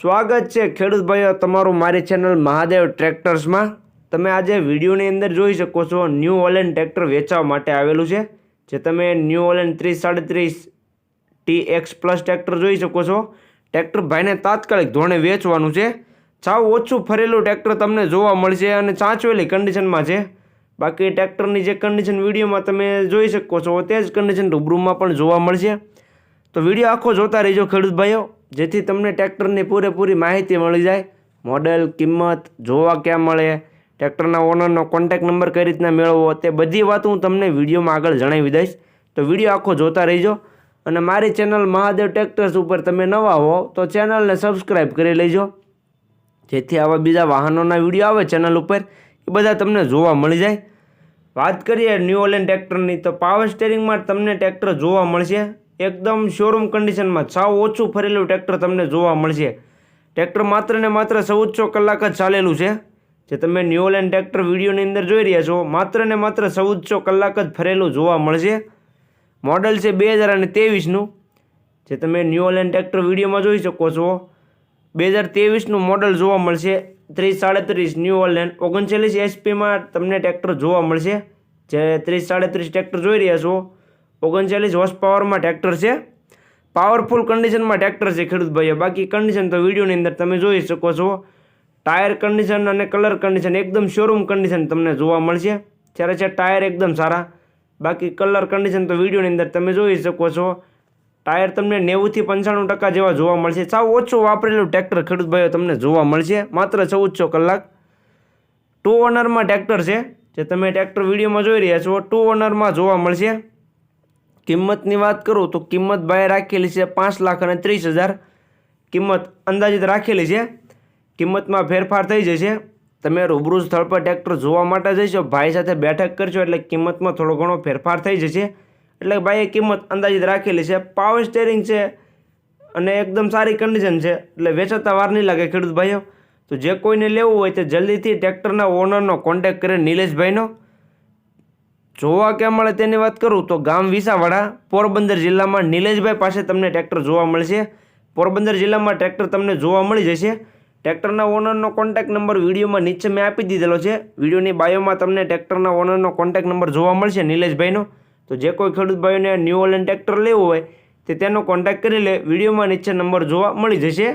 સ્વાગત છે ખેડૂત ભાઈઓ તમારું મારી ચેનલ મહાદેવ ટ્રેક્ટર્સમાં. તમે આજે વિડીયોની અંદર જોઈ શકો છો ન્યૂ ઓલેન્ડ ટ્રેક્ટર વેચવા માટે આવેલું છે, જે તમે ન્યૂ ઓલેન્ડ ત્રીસ સાડત્રીસ ટી એક્સ પ્લસ ટ્રેક્ટર જોઈ શકો છો. ટ્રેક્ટર ભાઈને તાત્કાલિક ધોરણે વેચવાનું છે. સાવ ઓછું ફરેલું ટ્રેક્ટર તમને જોવા મળશે અને ચાંચવેલી કન્ડિશનમાં છે. બાકી ટ્રેક્ટરની જે કન્ડિશન વિડીયોમાં તમે જોઈ શકો છો, તે જ કન્ડિશન રૂબરૂમાં પણ જોવા મળશે. તો વીડિયો આખો જોતા રહેજો ખેડૂત ભાઈઓ. જેથી તમને ટ્રેક્ટરની પૂરેપૂરી માહિતી મળી જાય, મોડેલ, કિંમત, જોવા ક્યાં મળે, ટ્રેક્ટરના ઓનરનો કોન્ટેક નંબર કઈ રીતના મેળવવો, તે બધી વાત હું તમને વિડીયોમાં આગળ જણાવી દઈશ. તો વીડિયો આખો જોતા રહીજો અને મારી ચેનલ મહાદેવ ટ્રેક્ટર્સ ઉપર તમે નવા હો, તો ચેનલને સબસ્ક્રાઈબ કરી લેજો. જેથી આવા બીજા વાહનોના વીડિયો આવે ચેનલ ઉપર, એ બધા તમને જોવા મળી જાય. વાત કરીએ ન્યૂ ઓલેન્ડ ટ્રેક્ટરની, તો પાવર સ્ટેરિંગમાં તમને ટ્રેક્ટર જોવા મળશે. એકદમ શોરૂમ કન્ડિશનમાં સાવ ઓછું ફરેલું ટ્રેક્ટર તમને જોવા મળશે. ટ્રેક્ટર માત્ર ને માત્ર ચૌદસો કલાક જ ચાલેલું છે. જે તમે ન્યૂ ઓલેન્ડ ટ્રેક્ટર વિડીયોની અંદર જોઈ રહ્યા છો, માત્ર ને માત્ર ચૌદસો કલાક જ ફરેલું જોવા મળશે. મોડલ છે બે હજાર અને તેવીસનું જે તમે ન્યૂ ઓલેન્ડ ટ્રેક્ટર વિડીયોમાં જોઈ શકો છો. બે હજાર તેવીસનું મોડલ જોવા મળશે. ત્રીસ સાડત્રીસ ન્યૂ ઓલેન્ડ ઓગણચાલીસ એચપીમાં તમને ટ્રેક્ટર જોવા મળશે. જે ત્રીસ સાડત્રીસ ટ્રેક્ટર જોઈ રહ્યા છો. ઓગણચાલીસ હોર્સ પાવરમાં ટ્રેક્ટર છે. પાવરફુલ કન્ડિશનમાં ટ્રેક્ટર છે ખેડૂત ભાઈઓ. બાકી કન્ડિશન તો વિડીયોની અંદર તમે જોઈ શકો છો. ટાયર કન્ડિશન અને કલર કન્ડિશન એકદમ શોરૂમ કન્ડિશન તમને જોવા મળશે. જ્યારે છે ટાયર એકદમ સારા. બાકી કલર કન્ડિશન તો વિડીયોની અંદર તમે જોઈ શકો છો. ટાયર તમને નેવુંથી પંચાણું ટકા જેવા જોવા મળશે. સાવ ઓછું વાપરેલું ટ્રેક્ટર ખેડૂત ભાઈઓ તમને જોવા મળશે. માત્ર ચૌદસો કલાક. ટુ ઓનરમાં ટ્રેક્ટર છે. જે તમે ટ્રેક્ટર વિડીયોમાં જોઈ રહ્યા છો ટુ ઓનરમાં જોવા મળશે. કિંમતની વાત કરું તો કિંમત ભાઈ રાખેલી છે પાંચ લાખ અને ત્રીસ હજાર. કિંમત અંદાજિત રાખેલી છે. કિંમતમાં ફેરફાર થઈ જશે. તમે રૂબરૂ સ્થળ પર ટ્રેક્ટર જોવા માટે જઈશો, ભાઈ સાથે બેઠક કરશો એટલે કિંમતમાં થોડો ઘણો ફેરફાર થઈ જશે. એટલે ભાઈએ કિંમત અંદાજિત રાખેલી છે. પાવર સ્ટેરિંગ છે અને એકદમ સારી કન્ડિશન છે. એટલે વેચાતા વાર નહીં લાગે ખેડૂત ભાઈઓ. તો જે કોઈને લેવું હોય તે જલ્દીથી ટ્રેક્ટરના ઓનરનો કોન્ટેક્ટ કરે, નિલેશભાઈનો. જોવા ક્યાં મળે તેની વાત કરું તો ગામ વિસાવાડા, પોરબંદર જિલ્લામાં નિલેશભાઈ પાસે તમને ટ્રેક્ટર જોવા મળશે. પોરબંદર જિલ્લામાં ટ્રેક્ટર તમને જોવા મળી જશે. ટ્રેક્ટરના ઓનરનો કોન્ટેક્ટ નંબર વિડીયોમાં નીચે મેં આપી દીધેલો છે. વિડીયોની બાયોમાં તમને ટ્રેક્ટરના ઓનરનો કોન્ટેક્ટ નંબર જોવા મળશે નિલેશભાઈનો. તો જે કોઈ ખેડૂત ભાઈઓને ન્યૂ ઓલેન ટ્રેક્ટર લેવું હોય તે તેનો કોન્ટેક્ટ કરી લે. વિડીયોમાં નીચે નંબર જોવા મળી જશે.